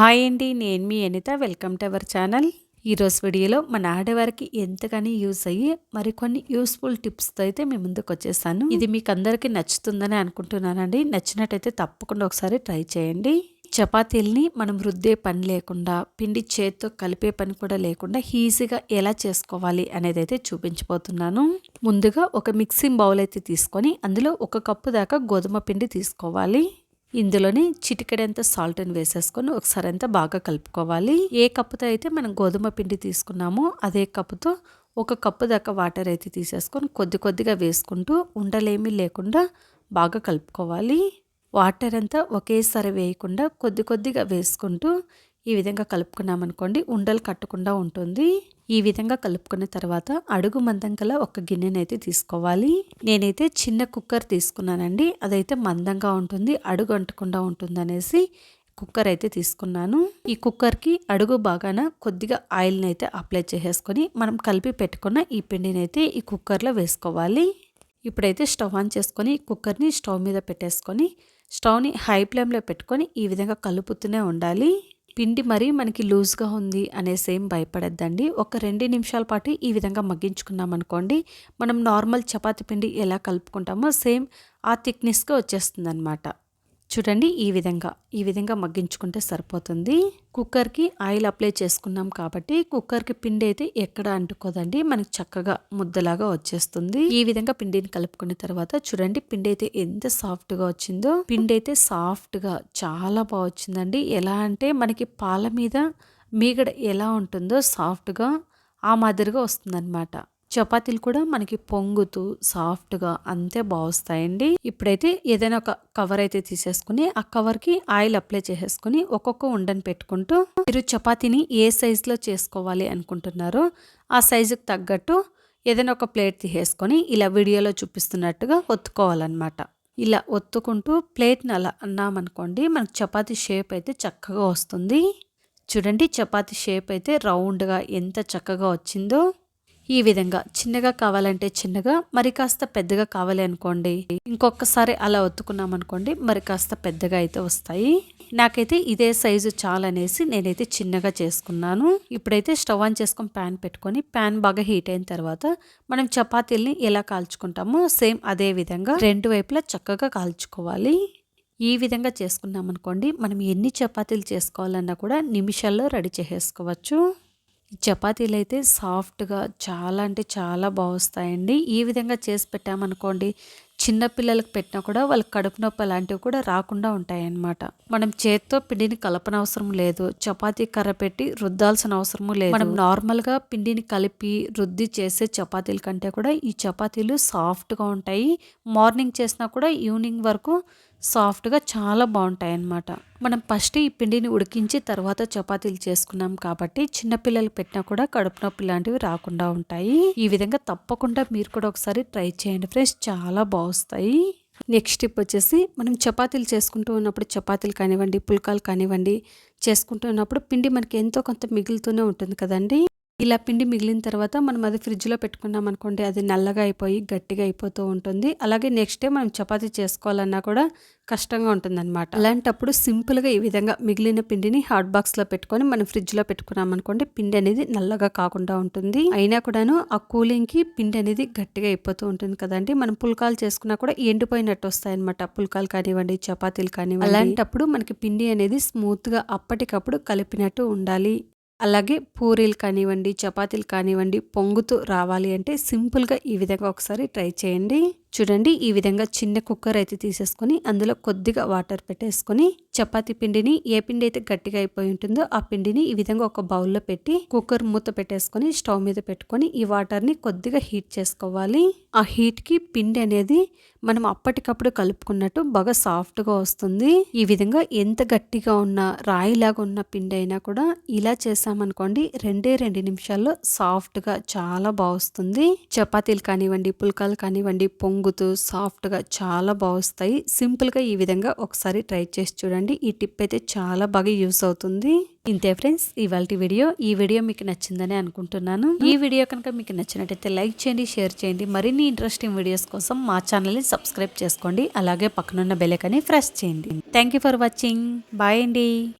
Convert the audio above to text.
Hi అండి నేను మీ Anitha. Welcome to our channel. ఈరోజు వీడియోలో మన ఆడవారికి ఎంతగానో యూస్ అయ్యి మరికొన్ని యూస్ఫుల్ టిప్స్తో అయితే మీ ముందుకు వచ్చేసాను. ఇది మీకు అందరికీ నచ్చుతుందని అనుకుంటున్నానండి. నచ్చినట్టయితే తప్పకుండా ఒకసారి ట్రై చేయండి. చపాతీల్ని మనం రుద్దే పని లేకుండా పిండి చేత్తో కలిపే పని కూడా లేకుండా ఈజీగా ఎలా చేసుకోవాలి అనేది అయితే చూపించబోతున్నాను. ముందుగా ఒక మిక్సింగ్ బౌల్ అయితే తీసుకొని అందులో ఒక కప్పు దాకా గోధుమ పిండి తీసుకోవాలి. ఇందులోని చిటికెడంత సాల్ట్ని వేసేసుకొని ఒకసారి అంతా బాగా కలుపుకోవాలి. ఏ కప్పుతో అయితే మనం గోధుమ పిండి తీసుకున్నామో అదే కప్పుతో ఒక కప్పు దాకా వాటర్ అయితే తీసేసుకొని కొద్ది కొద్దిగా వేసుకుంటూ ఉండలేమీ లేకుండా బాగా కలుపుకోవాలి. వాటర్ అంతా ఒకేసారి వేయకుండా కొద్ది కొద్దిగా వేసుకుంటూ ఈ విధంగా కలుపుకున్నామనుకోండి ఉండలు కట్టకుండా ఉంటుంది. ఈ విధంగా కలుపుకున్న తర్వాత అడుగు మందం కల ఒక గిన్నెనైతే తీసుకోవాలి. నేనైతే చిన్న కుక్కర్ తీసుకున్నానండి. అదైతే మందంగా ఉంటుంది అడుగు అంటకుండా ఉంటుంది అనేసి కుక్కర్ అయితే తీసుకున్నాను. ఈ కుక్కర్కి అడుగు బాగాన కొద్దిగా ఆయిల్ని అయితే అప్లై చేసేసుకొని మనం కలిపి పెట్టుకున్న ఈ పిండిని అయితే ఈ కుక్కర్లో వేసుకోవాలి. ఇప్పుడైతే స్టవ్ ఆన్ చేసుకొని కుక్కర్ని స్టవ్ మీద పెట్టేసుకొని స్టవ్ని హై ఫ్లేమ్లో పెట్టుకొని ఈ విధంగా కలుపుతూనే ఉండాలి. పిండి మరీ మనకి లూజ్గా ఉంది అనేసేం భయపడద్దండి. ఒక రెండు నిమిషాల పాటు ఈ విధంగా మగ్గించుకున్నాం అనుకోండి మనం నార్మల్ చపాతి పిండి ఎలా కలుపుకుంటామో సేమ్ ఆ థిక్నెస్గా వచ్చేస్తుంది అనమాట చూడండి ఈ విధంగా ఈ విధంగా మగ్గించుకుంటే సరిపోతుంది. కుక్కర్కి ఆయిల్ అప్లై చేసుకున్నాం కాబట్టి కుక్కర్కి పిండి అయితే ఎక్కడ అంటుకోదండి మనకి చక్కగా ముద్దలాగా వచ్చేస్తుంది. ఈ విధంగా పిండిని కలుపుకున్న తర్వాత చూడండి పిండి అయితే ఎంత సాఫ్ట్గా వచ్చిందో. పిండి అయితే సాఫ్ట్గా చాలా బాగా వచ్చిందండి. ఎలా అంటే మనకి పాల మీద మీగడ ఎలా ఉంటుందో సాఫ్ట్గా ఆ మాదిరిగా వస్తుందన్నమాట. చపాతీలు కూడా మనకి పొంగుతూ సాఫ్ట్గా అంతే బాగుస్తాయండి. ఇప్పుడైతే ఏదైనా ఒక కవర్ అయితే తీసేసుకుని ఆ కవర్కి ఆయిల్ అప్లై చేసేసుకుని ఒక్కొక్క ఉండని పెట్టుకుంటూ మీరు చపాతీని ఏ సైజులో చేసుకోవాలి అనుకుంటున్నారో ఆ సైజుకి తగ్గట్టు ఏదైనా ఒక ప్లేట్ తీసేసుకొని ఇలా వీడియోలో చూపిస్తున్నట్టుగా ఒత్తుకోవాలన్నమాట. ఇలా ఒత్తుకుంటూ ప్లేట్ని అలా అన్నామనుకోండి మనకు చపాతీ షేప్ అయితే చక్కగా వస్తుంది. చూడండి చపాతీ షేప్ అయితే రౌండ్గా ఎంత చక్కగా వచ్చిందో. ఈ విధంగా చిన్నగా కావాలంటే చిన్నగా మరి కాస్త పెద్దగా కావాలి అనుకోండి. ఇంకొకసారి అలా ఒత్తుకున్నాం అనుకోండి మరి కాస్త పెద్దగా అయితే వస్తాయి. నాకైతే ఇదే సైజు చాలనేసి నేనైతే చిన్నగా చేసుకున్నాను. ఇప్పుడైతే స్టవ్ ఆన్ చేసుకొని ప్యాన్ పెట్టుకొని ప్యాన్ బాగా హీట్ అయిన తర్వాత మనం చపాతీల్ని ఎలా కాల్చుకుంటామో సేమ్ అదే విధంగా రెండు వైపులా చక్కగా కాల్చుకోవాలి. ఈ విధంగా చేసుకున్నామనుకోండి మనం ఎన్ని చపాతీలు చేసుకోవాలన్నా కూడా నిమిషాల్లో రెడీ చేసేసుకోవచ్చు. చపాతీలు అయితే సాఫ్ట్గా చాలా అంటే చాలా బాగుస్తాయండి. ఈ విధంగా చేసి పెట్టామనుకోండి చిన్నపిల్లలకు పెట్టినా కూడా వాళ్ళకి కడుపు నొప్పి అలాంటివి కూడా రాకుండా ఉంటాయన్నమాట. మనం చేత్తో పిండిని కలపన అవసరం లేదు. చపాతీ కర్ర పెట్టి రుద్దాల్సిన అవసరము లేదు. మనం నార్మల్గా పిండిని కలిపి రుద్ది చేసే చపాతీల కంటే కూడా ఈ చపాతీలు సాఫ్ట్గా ఉంటాయి. మార్నింగ్ చేసినా కూడా ఈవినింగ్ వరకు సాఫ్ట్గా చాలా బాగుంటాయి అన్నమాట మనం ఫస్ట్ ఈ పిండిని ఉడికించి తర్వాత చపాతీలు చేసుకున్నాం కాబట్టి చిన్నపిల్లలు పెట్టినా కూడా కడుపు నొప్పి లాంటివి రాకుండా ఉంటాయి. ఈ విధంగా తప్పకుండా మీరు కూడా ఒకసారి ట్రై చేయండి ఫ్రెండ్స్. చాలా బాగుస్తాయి. నెక్స్ట్ టిప్ వచ్చేసి మనం చపాతీలు చేసుకుంటూ ఉన్నప్పుడు చపాతీలు కానివ్వండి పుల్కాలు కానివ్వండి చేసుకుంటూ ఉన్నప్పుడు పిండి మనకి ఎంతో కొంత మిగులుతూనే ఉంటుంది కదండి? ఇలా పిండి మిగిలిన తర్వాత మనం అది ఫ్రిడ్జ్లో పెట్టుకున్నాం అనుకోండి అది నల్లగా అయిపోయి గట్టిగా అయిపోతూ ఉంటుంది. అలాగే నెక్స్ట్ డే మనం చపాతీ చేసుకోవాలన్నా కూడా కష్టంగా ఉంటుందన్నమాట. అలాంటప్పుడు సింపుల్గా ఈ విధంగా మిగిలిన పిండిని హాట్ బాక్స్లో పెట్టుకొని మనం ఫ్రిడ్జ్లో పెట్టుకున్నాం అనుకోండి పిండి అనేది నల్లగా కాకుండా ఉంటుంది. అయినా కూడాను ఆ కూలింగ్కి పిండి అనేది గట్టిగా అయిపోతూ ఉంటుంది కదండి. మనం పుల్కాలు చేసుకున్నా కూడా ఎండిపోయినట్టు వస్తాయి అనమాట పుల్కాలు కానివ్వండి చపాతీలు కానివ్వండి. అలాంటప్పుడు మనకి పిండి అనేది స్మూత్గా అప్పటికప్పుడు కలిపినట్టు ఉండాలి. అలాగే పూరీలు కానివ్వండి చపాతీలు కానివ్వండి పొంగుతూ రావాలి అంటే సింపుల్గా ఈ విధంగా ఒకసారి ట్రై చేయండి. చూడండి ఈ విధంగా చిన్న కుక్కర్ అయితే తీసేసుకొని అందులో కొద్దిగా వాటర్ పెట్టేసుకొని చపాతీ పిండిని ఏ పిండి అయితే గట్టిగా అయిపోయి ఉంటుందో ఆ పిండిని ఈ విధంగా ఒక బౌల్లో పెట్టి కుక్కర్ మూత పెట్టేసుకొని స్టవ్ మీద పెట్టుకొని ఈ వాటర్ని కొద్దిగా హీట్ చేసుకోవాలి. ఆ హీట్కి పిండి అనేది మనం అప్పటికప్పుడు కలుపుకున్నట్టు బాగా సాఫ్ట్గా వస్తుంది. ఈ విధంగా ఎంత గట్టిగా ఉన్న రాయిలాగా ఉన్న పిండి అయినా కూడా ఇలా చేసామనుకోండి రెండే రెండు నిమిషాల్లో సాఫ్ట్గా చాలా బాగుస్తుంది చపాతీలు కానివ్వండి పుల్కాలు కానివ్వండి పొంగు పొంగుతూ సాఫ్ట్గా చాలా బాగుస్తాయి. సింపుల్గా ఈ విధంగా ఒకసారి ట్రై చేసి చూడండి. ఈ టిప్ అయితే చాలా బాగా యూస్ అవుతుంది. ఇంతే ఫ్రెండ్స్ ఇవాళ వీడియో. ఈ వీడియో మీకు నచ్చిందని అనుకుంటున్నాను. ఈ వీడియో కనుక మీకు నచ్చినట్టయితే లైక్ చేయండి షేర్ చేయండి. మరిన్ని ఇంట్రెస్టింగ్ వీడియోస్ కోసం మా ఛానల్ని సబ్స్క్రైబ్ చేసుకోండి. అలాగే పక్కనున్న బెలెకని ప్రెస్ చేయండి. Thank for watching. బాయ్ అండి.